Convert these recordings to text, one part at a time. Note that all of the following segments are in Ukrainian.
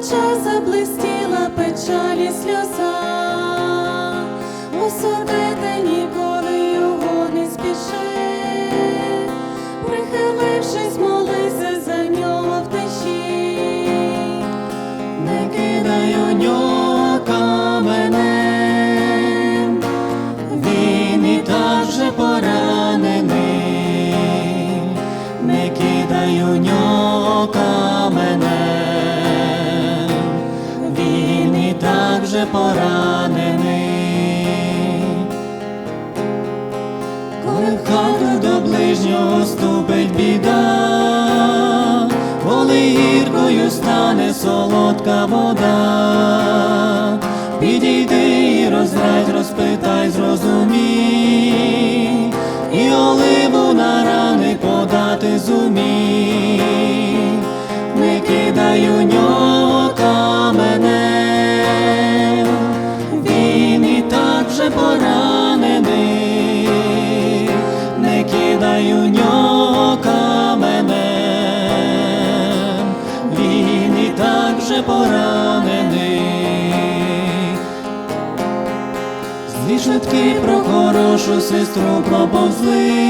плеча заблистіла печалі сльоза у сокретені. Вже поранений. Коли в хату до ближнього ступить біда, коли гіркою стане солодка вода, Злі шутки про хорошу сестру проповзли,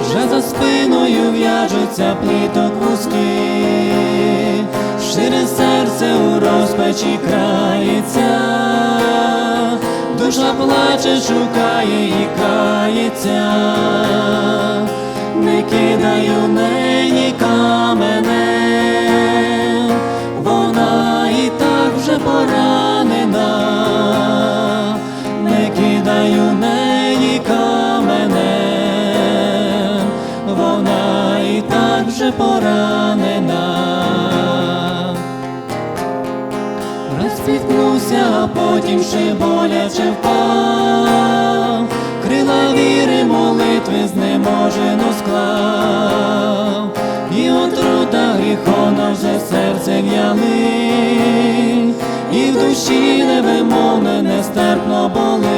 вже за спиною в'яжуться пліток вузки, шире серце у розпачі крається, душа плаче, шукає і кається, не кидай у неї поранена. Розпіткнувся, а потім ще боляче впав, крила віри, молитви знеможено склав, і отрута гріхона вже серце в'яли, і в душі невимовне нестерпно болить,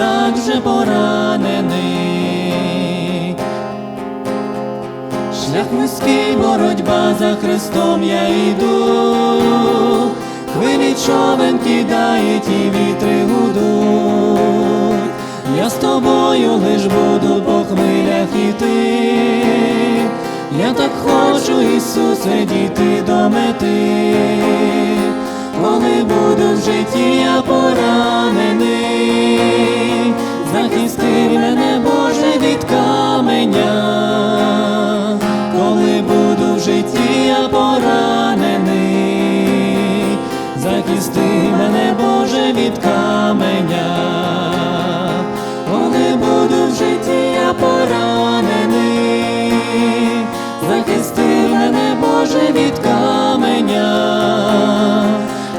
так вже поранений. Шлях вузький, боротьба за Христом я йду, хвилі човен кидають і вітри гудуть, я з тобою лиш буду по хвилях іти, я так хочу, Ісусе, дійти до мети, захисти мене, Боже, від каменя, коли буду в житті я поранений, захисти мене, Боже, від каменя,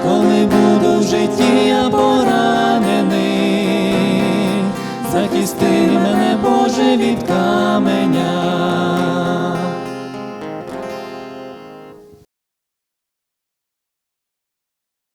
коли буду в житті я поранений, захисти мене, Боже, від каменя.